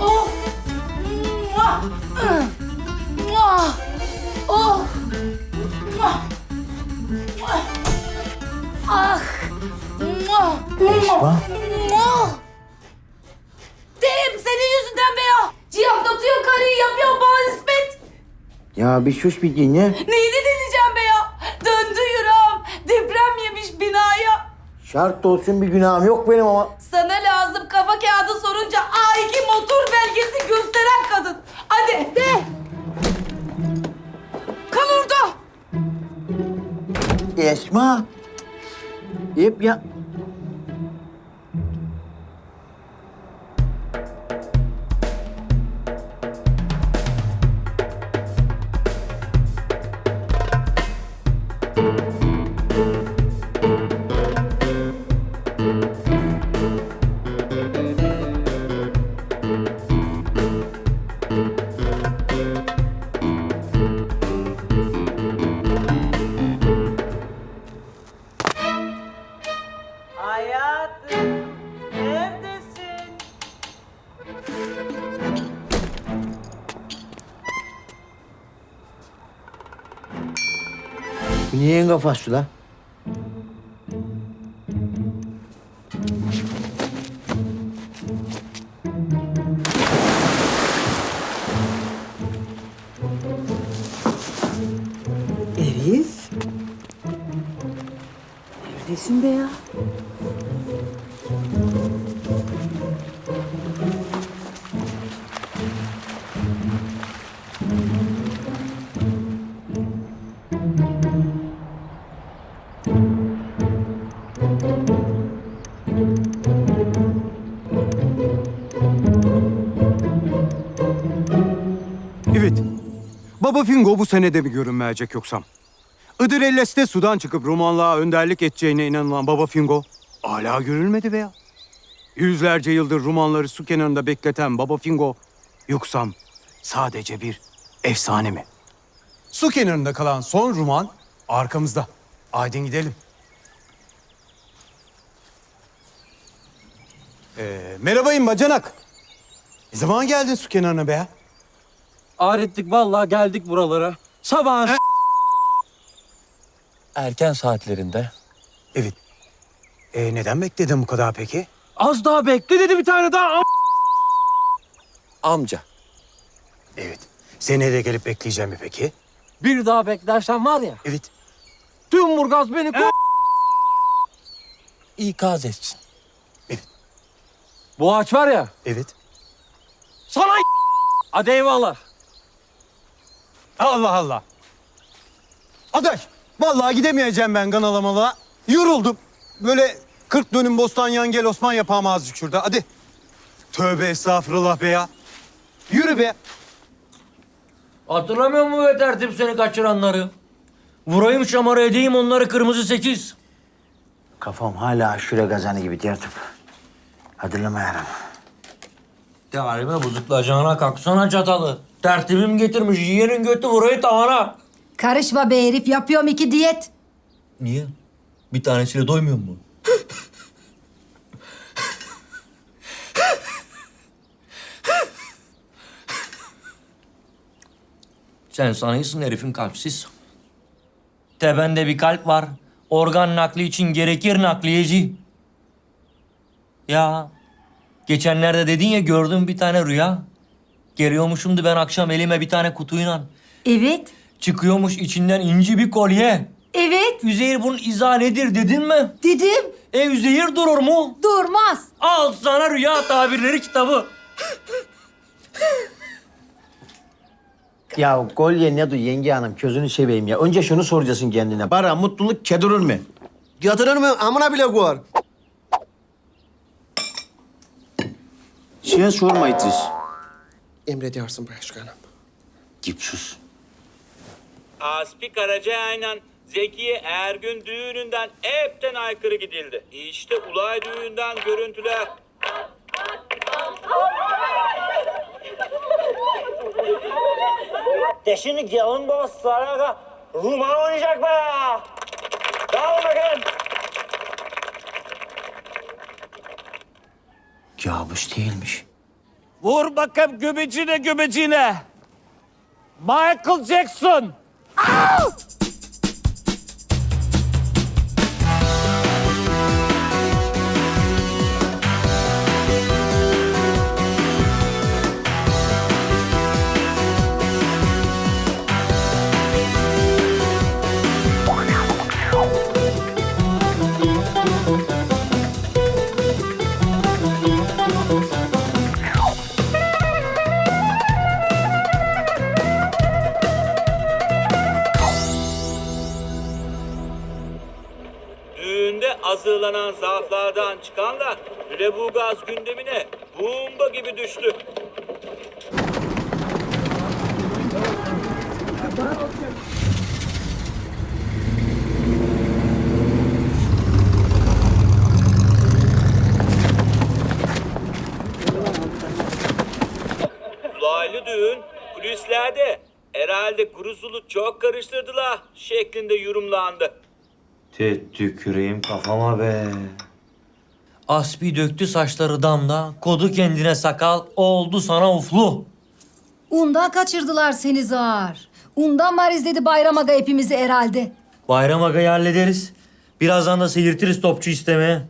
Oh. Oh. Ah. Esma. Senin yüzünden be ya. Ciyaklatıyor karıyı yapıyor bana. Ya bir sus bir dinle. Neyini dinleyeceğim be ya? Döndü yüreğim. Deprem yemiş binaya. Şart olsun bir günahım yok benim ama. Sana lazım kafa kağıdı sorunca A2 motor belgesi gösteren kadın. Hadi de. Kal orada. Esma. Hep ya. Bu niye kafası la? Baba Fingo bu senede mi görünmeyecek yoksam? Iğdır Elles'te sudan çıkıp romanlığa önderlik edeceğine inanılan Baba Fingo hala görülmedi veya. Yüzlerce yıldır romanları su kenarında bekleten Baba Fingo yoksam sadece bir efsane mi? Su kenarında kalan son roman arkamızda. Aydın gidelim. Ee, merhabayım bacanak. Ne zaman geldin su kenarına be ya? Ağrıttık vallahi geldik buralara. Sabah erken saatlerinde. Evet. Ee, neden bekledin bu kadar peki? Az daha bekle dedi bir tane daha. Am- Amca Evet. Seni de gelip bekleyeceğim mi peki? bir daha beklersen var ya Evet. tüm Burgaz beni ko- ikaz etsin. Evet. Bu ağaç var ya Evet. sana Hadi eyvallah. Allah Allah. Adaş, vallahi gidemeyeceğim ben kanalamalığa. Yoruldum. Böyle 40 dönüm bostan yan gel Osman yapağım azıcık şurada. Hadi. Tövbe estağfurullah be ya. Yürü be. Hatırlamıyor musun be tertip seni kaçıranları? Vurayım şamara edeyim onları kırmızı sekiz. Kafam hala aşure kazanı gibi tertip. Hatırlamayarım. Değerime bozuklayacağına kalksana çatalı. Tertibim getirmiş yiyenin götü vurayı tavana. Karışma be herif yapıyorum iki diyet. Niye? Bir tanesiyle doymuyor mu? Sen sanıyorsun herifin kalpsiz. Tebende bir kalp var. Organ nakli için gerekir nakliyeci. Ya geçenlerde dedin ya gördüm bir tane rüya. Geliyormuşumdu ben akşam elime bir tane kutuyla. Evet. Çıkıyormuş içinden inci bir kolye. Evet. Üzeyir bunun izahı nedir dedin mi? Dedim. E Üzeyir durur mu? Durmaz. Al sana rüya tabirleri kitabı. Ya kolye ne du yenge hanım közünü seveyim ya. Önce şunu soracaksın kendine. Para, mutluluk kedurur mu? Yatırır mı? Amına bile koyar. Şey sorma İdris. Emrediyorsun başkanım. Git sus. Aspi Karacaaynan Zekiye Ergün düğününden hepten aykırı gidildi. İşte Ulay düğünden görüntüler. De şimdi gelin baba saraya Ruman oynayacak be. Dağılın bakayım. Kabus değilmiş. Vur bakayım göbecine göbecine. Michael Jackson. Düğünde hazırlanan zarflardan çıkanlar Lüleburgaz gündemine bomba gibi düştü. Ulaylı düğün kulislerde herhalde kurusulu çok karıştırdılar şeklinde yorumlandı. Te tüküreyim kafama be. Aspi döktü saçları damda, kodu kendine sakal, oldu sana uflu. Undan kaçırdılar seni zar. Undan var izledi Bayram Aga hepimizi herhalde. Bayram agayı hallederiz. Birazdan da seyirtiriz topçu istemeye.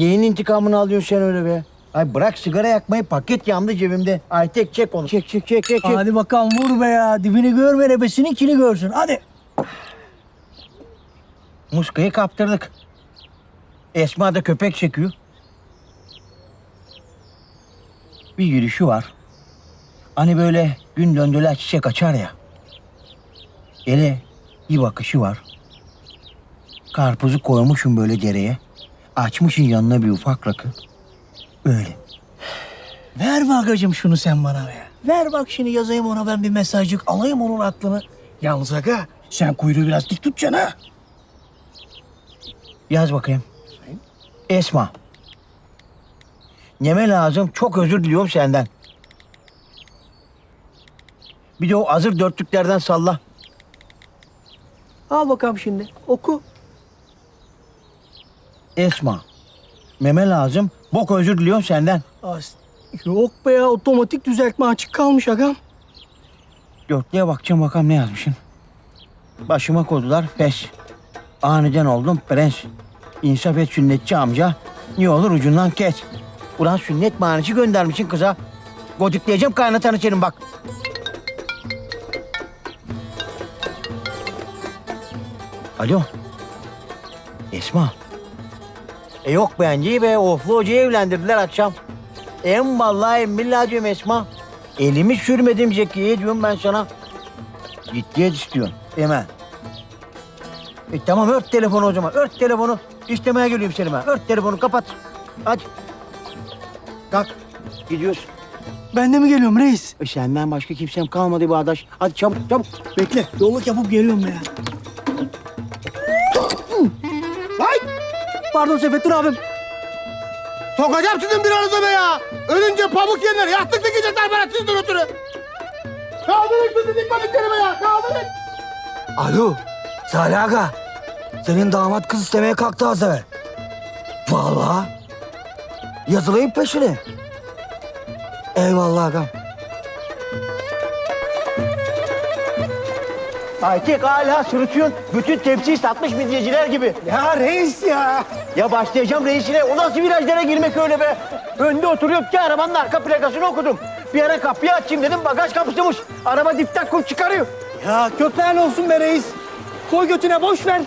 Neyin intikamını alıyorsun sen öyle be? Ay bırak sigara yakmayı paket yandı cebimde. Aytek çek onu. Çek çek çek çek. çek. Hadi bakalım vur be ya. Dibini görme nebesininkini görsün. Hadi. Muskayı kaptırdık. Esma da köpek çekiyor. Bir yürüyüşü var. Hani böyle gün döndüler çiçek açar ya. Ele bir bakışı var. Karpuzu koymuşum böyle dereye. Açmışın yanına bir ufak rakı. Öyle. Ver bagacım şunu sen bana be. Ver bak şimdi yazayım ona ben bir mesajcık alayım onun aklını. Yalnız aga sen kuyruğu biraz dik tutacaksın ha. Yaz bakayım. Esma. Neme lazım. Çok özür diliyorum senden. Bir de o hazır dörtlüklerden salla. Al bakalım şimdi oku. Esma. Meme lazım. Bok özür diliyorum senden. As Yok be ya otomatik düzeltme açık kalmış agam. Dörtlüğe bakacağım bakalım ne yazmışsın. Başıma koydular pes. Aniden oldum prens. İnsaf et sünnetçi amca. Niye olur ucundan kes. Ulan sünnet manisi göndermişsin kıza. Godikleyeceğim kaynatanı senin bak. Alo. Esma. E yok bence be. Oflu hocayı evlendirdiler akşam. En vallahi en billahi diyorum Esma. Elimi sürmedim Zekiye diyorum ben sana. Ciddiyet istiyorsun. Hemen. E tamam ört telefonu o zaman. Ört telefonu. İstemeye geliyorum seni ben. Ört telefonu kapat. Hadi. Kalk. Gidiyoruz. Ben de mi geliyorum reis? E senden başka kimsem kalmadı bu adaş. Hadi çabuk çabuk. Bekle yolluk yapıp geliyorum be Pardon Sefettin abim. Sokacağım sizin bir aranıza be ya. Ölünce pamuk yenir. Yastık dikecekler bana sizden ötürü. Kaldırın sizi dikmediklerimi ya. Kaldırın. Alo Salih Aga. Senin damat kız istemeye kalktı az evvel. Vallahi. Yazılayım peşine. Eyvallah agam. Aytek hala sırıtıyorsun. Bütün tepsiyi satmış midyeciler gibi. Ya reis ya. Ya başlayacağım reisine. O nasıl virajlara girmek öyle be? Önde oturuyor ki arabanın arka plakasını okudum. Bir ara kapıyı açayım dedim bagaj kapısıymış. Araba dipten kum çıkarıyor. Ya köpeğin olsun be reis. Koy götüne boş ver.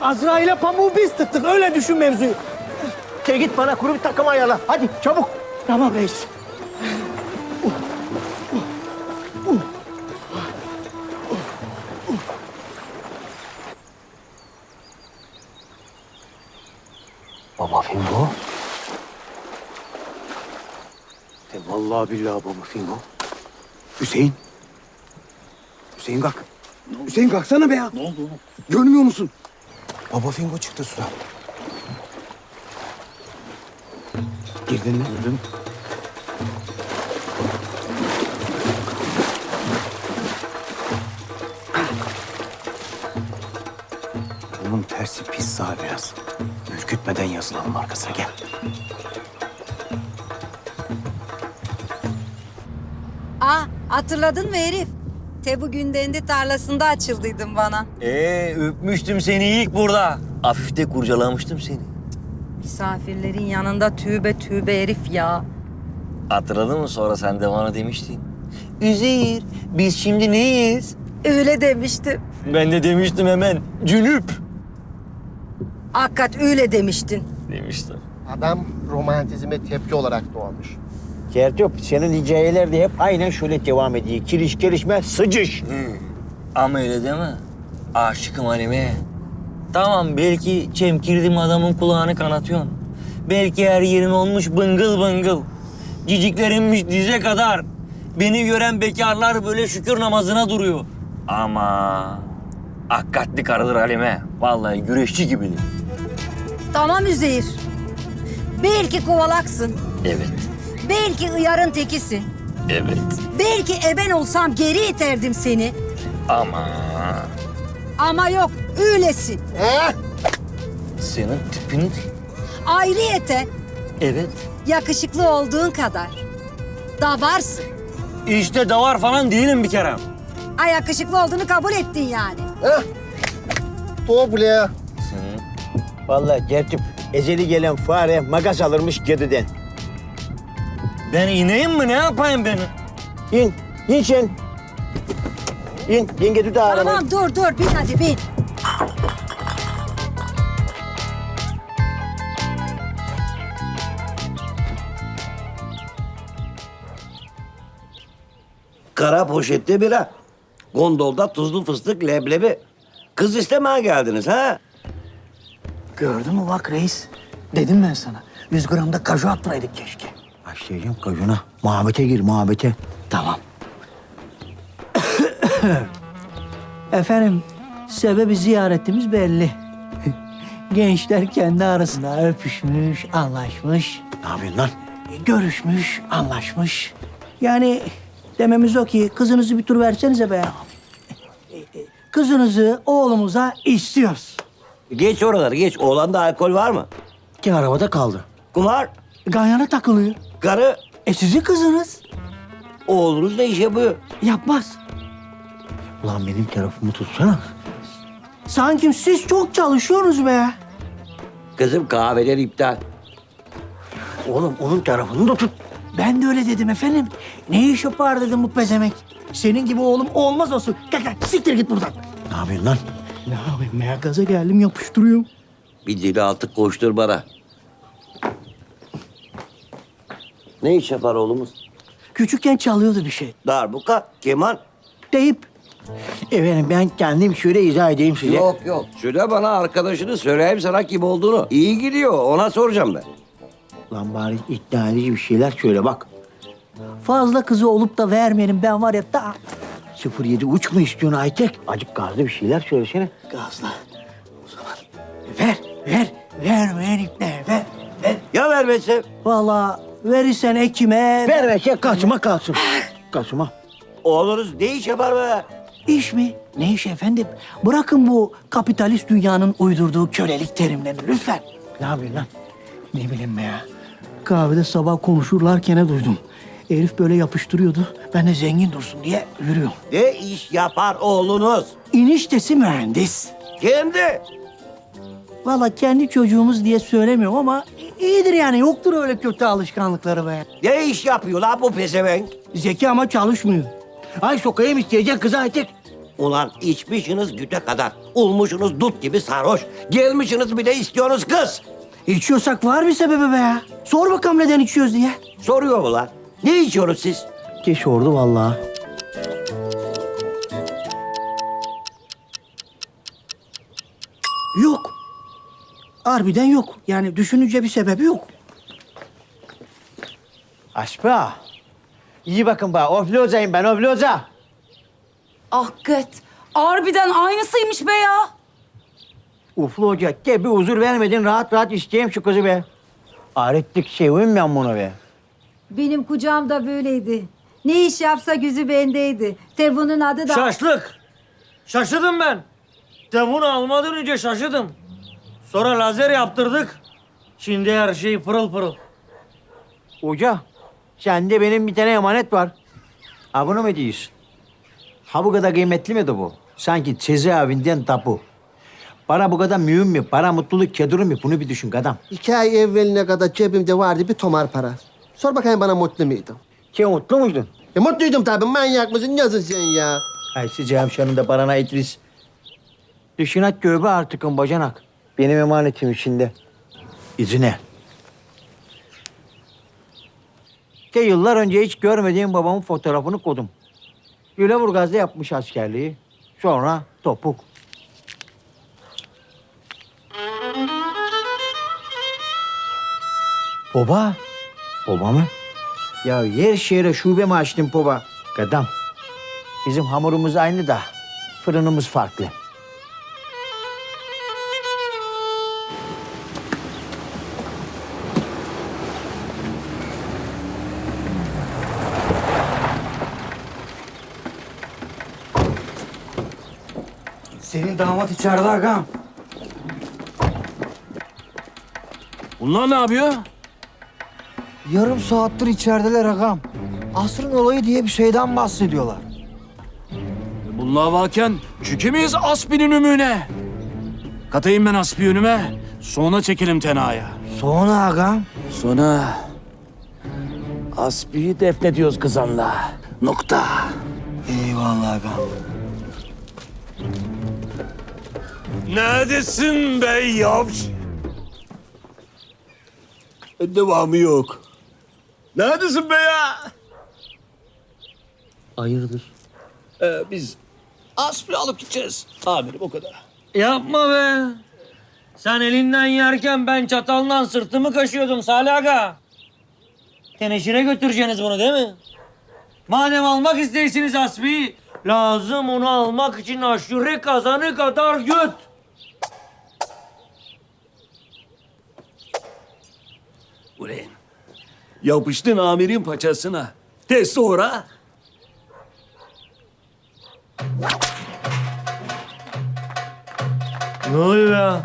Azrail'e pamuğu biz tıktık. Öyle düşün mevzuyu. Sen git bana kuru bir takım ayarla. Hadi çabuk. Tamam reis. Baba Fingo. E vallahi billahi baba Fingo. Hüseyin. Hüseyin kalk. Hüseyin kalksana be ya. Ne oldu? Görmüyor musun? Baba Fingo çıktı sudan. Girdin mi? Girdim. Ürkütmeden yazılalım arkasına gel. Aa hatırladın mı herif? Tebu Gündendi tarlasında açıldıydın bana. Ee öpmüştüm seni ilk burada. Hafif de kurcalamıştım seni. Misafirlerin yanında tübe tübe herif ya. Hatırladın mı sonra sen de bana demiştin. Üzeyir biz şimdi neyiz? Öyle demiştim. Ben de demiştim hemen. Cünüp. Hakikat öyle demiştin. Demiştim. Adam romantizme tepki olarak doğmuş. Kertop senin hikayeler de hep aynen şöyle devam ediyor. Kiriş gelişme sıcış. Ama öyle deme. Aşıkım Halime. Tamam belki çemkirdim adamın kulağını kanatıyorsun. Belki her yerin olmuş bıngıl bıngıl. Ciciklerinmiş dize kadar. Beni gören bekarlar böyle şükür namazına duruyor. Ama hakikatli karıdır Halime. Vallahi güreşçi gibidir. Tamam Üzeyir. Belki kovalaksın. Evet, Belki ıyarın tekisin. evet. Belki eben olsam geri iterdim seni. Ama Ama yok öylesin. senin tipin... Ayrıyete Evet. yakışıklı olduğun kadar. Dabarsın. İşte davar falan değilim bir kere. Ha yakışıklı olduğunu kabul ettin yani. Doble. Vallahi Kertop ezeli gelen fare makas alırmış kediden. Ben ineyim mi? Ne yapayım ben? İn, in sen. İn, yenge tut arabayı. Tamam dur dur bin hadi bin. Kara poşette bira. Gondolda tuzlu fıstık leblebi. Kız istemeye geldiniz ha? Gördün mü bak reis? Dedim ben sana. 100 gram da kaju attıraydık keşke. Başlayacağım kajuna. Muhabbete gir, muhabbete. Tamam. Efendim, sebebi ziyaretimiz belli. Gençler kendi arasında öpüşmüş, anlaşmış, Ne yapıyorsun lan? görüşmüş, anlaşmış. Yani dememiz o ki kızınızı bir tur versenize be. Kızınızı oğlumuza istiyoruz. Geç oraları geç. Oğlanda alkol var mı? Ki arabada kaldı. Kumar, Ganyana takılıyor. karı, E sizin kızınız oğlunuz da iş yapıyor. yapmaz. Ulan benim tarafımı tutsana. Sanki siz çok çalışıyorsunuz be. Kızım kahveler iptal. Oğlum onun tarafını da tut. Ben de öyle dedim efendim. Ne iş yapar dedim bu pezemek. Senin gibi oğlum olmaz olsun. Gel gel siktir git buradan. Ne yapıyorsun lan? Ya gaza geldim yapıştırıyorum. Bir dili altı koştur bana. Ne iş yapar oğlumuz? Küçükken çalıyordu bir şey. Darbuka, keman. Deyip Efendim ben kendim şöyle izah edeyim size. Yok yok. Söyle bana arkadaşını söyleyeyim sana kim olduğunu. İyi gidiyor. Ona soracağım ben. Lan bari ikna edici bir şeyler söyle bak. fazla kızı olup da vermeyelim ben var ya da 07 uç mu istiyorsun Aytek? Acık gazlı bir şeyler söylesene. gazla. O zaman ver ver vermeyen ipne ver ver. Ya vermezse? Vallahi verirsen ekime Ver ver şey kaçma kalsın. Kaçma. Oğlunuz ne iş yapar be? İş mi? Ne iş efendim? Bırakın bu kapitalist dünyanın uydurduğu kölelik terimlerini lütfen. Ne yapıyorsun lan? Ne bileyim be ya. Kahvede sabah konuşurlarken duydum. Herif böyle yapıştırıyordu. Ben de zengin dursun diye yürüyorum. Ne iş yapar oğlunuz? İniştesi mühendis. Kendi. Valla kendi çocuğumuz diye söylemiyorum ama iyidir yani. Yoktur öyle kötü alışkanlıkları be. Ne iş yapıyor lan bu pezevenk? Zeki ama çalışmıyor. Ay sokayım isteyecek kızı Aytek. Ulan içmişsiniz güte kadar. Olmuşsunuz dut gibi sarhoş. Gelmişsiniz bir de istiyorsunuz kız. İçiyorsak var bir sebebi be ya. Sor bakalım neden içiyoruz diye. Soruyor mu lan? Ne içiyorsunuz siz? Geç ordu vallahi. Yok. harbiden yok. Yani düşününce bir sebebi yok. Aşpa. İyi bakın bana. Oflozayım ben ofloza. Hakikat. Harbiden aynısıymış be ya. Uflu Hoca de bir huzur vermedin rahat rahat isteyeyim şu kızı be. Arettik sevim ben bunu be. Benim kucağım da böyleydi. Ne iş yapsa yüzü bendeydi. Tevun'un adı da... Şaşlık. Şaşırdım ben. Tevunu almadan önce şaşırdım. Sonra lazer yaptırdık. Şimdi her şey pırıl pırıl. Hoca sende benim bir tane emanet var. Ha bunu mu diyorsun? Ha bu kadar kıymetli miydi bu? Sanki cezaevinden tapu. Para bu kadar mühim mi? Para mutluluk keduru mu? Bunu bir düşün kadam. İki ay evveline kadar cebimde vardı bir tomar para. Sor bakayım bana mutlu muydum? Sen mutlu muydun? Ya mutluydum tabii manyak mısın yazın sen ya. Ay sıcağım şanında barana İdris. Düşün at göbe artık bacanak. Benim emanetim içinde. İzine. De yıllar önce hiç görmediğim babamın fotoğrafını kodum. Güleburgaz'da yapmış askerliği. Sonra topuk. Baba. Baba mı? Ya yer şehre şube mi açtın baba? Kadam. Bizim hamurumuz aynı da fırınımız farklı. Senin damat içeride agam. Bunlar ne yapıyor? Yarım saattir içerideler agam. Asrın olayı diye bir şeyden bahsediyorlar. Bunlar varken çekemeyiz Asbi'nin ümüğüne. Katayım ben Asbi önüme. Sonra çekelim tenaya. Sonra agam. Sonra Asbi'yi defnediyoruz kızanla. Nokta. Eyvallah agam. Neredesin be yavş? Devamı yok. Neredesin be ya? Hayırdır? Ee, biz Asbi alıp gideceğiz. Amirim o kadar. Yapma be. Sen elinden yerken ben çataldan sırtımı kaşıyordum Salih Aga. Teneşire götüreceksiniz bunu değil mi? Madem almak isteysiniz Asbi'yi, lazım onu almak için aşure kazanı kadar göt. Ulan yapıştın amirin paçasına. De sonra Ne oluyor ya?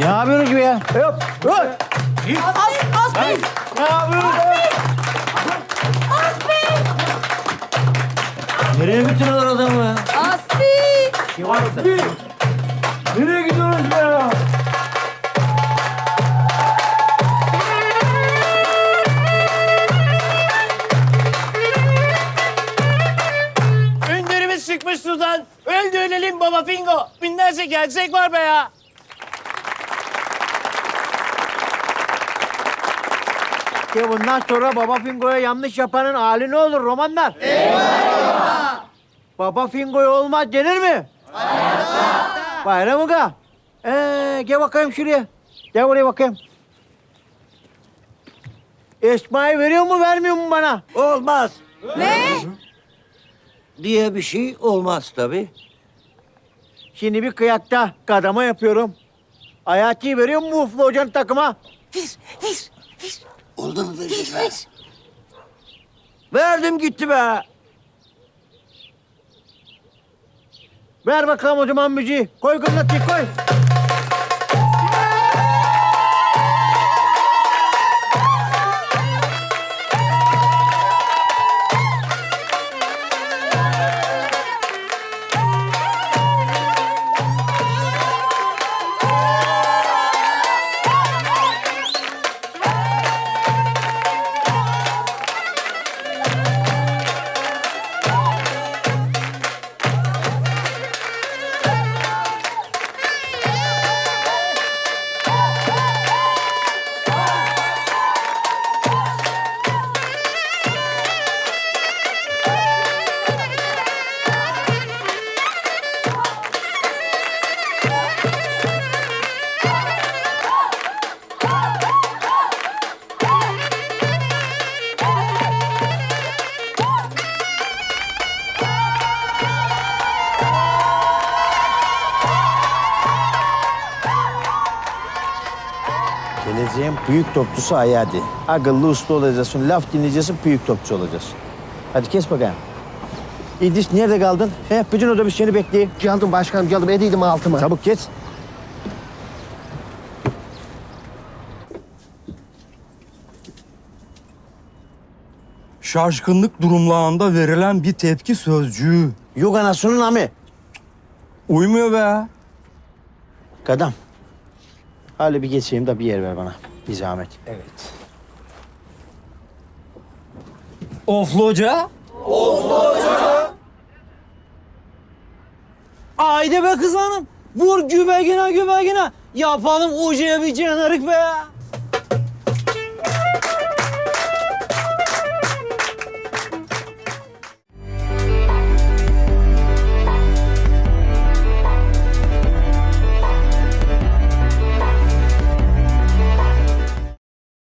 Ne yapıyorsunuz be ya? Hop, hop. As, Asbey. Ne yapıyorsunuz? Nereye götürüyorlar adamı ya? Asbey. Nereye gidiyorsunuz be ya? Baba Fingo. Binlerce gerçek var be ya. Ya bundan sonra Baba Fingo'ya yanlış yapanın hali ne olur romanlar? Eyvallah. Baba Fingo'ya olmaz denir mi? Hayır. Bayram Uga. Ee, gel bakayım şuraya. Gel buraya bakayım. Esma'yı veriyor mu vermiyor mu bana? Olmaz Ne? diye bir şey olmaz tabii. Şimdi bir kıyakta kadama yapıyorum. Hayati veriyor mu Uflu Hoca'nın takıma? Oldu mu verecek ver. Verdim gitti be. Ver bakalım o zaman müziği. Koy gırlatıyı koy. Büyük topçusu Ayadi. Akıllı uslu olacaksın, laf dinleyeceksin, büyük topçu olacaksın. Hadi kes bakayım. İdris nerede kaldın? He, bütün otobüs seni bekliyor. Geldim başkanım geldim edeydim altıma. Çabuk geç. Şaşkınlık durumlarında verilen bir tepki sözcüğü. Yok anasının amı. Uymuyor be. Kadam. Hadi bir geçeyim de bir yer ver bana. Bir zahmet. Evet. Oflu hoca. Haydi be kız hanım. Vur güvegine güvegine. Yapalım hocaya bir cenarık be.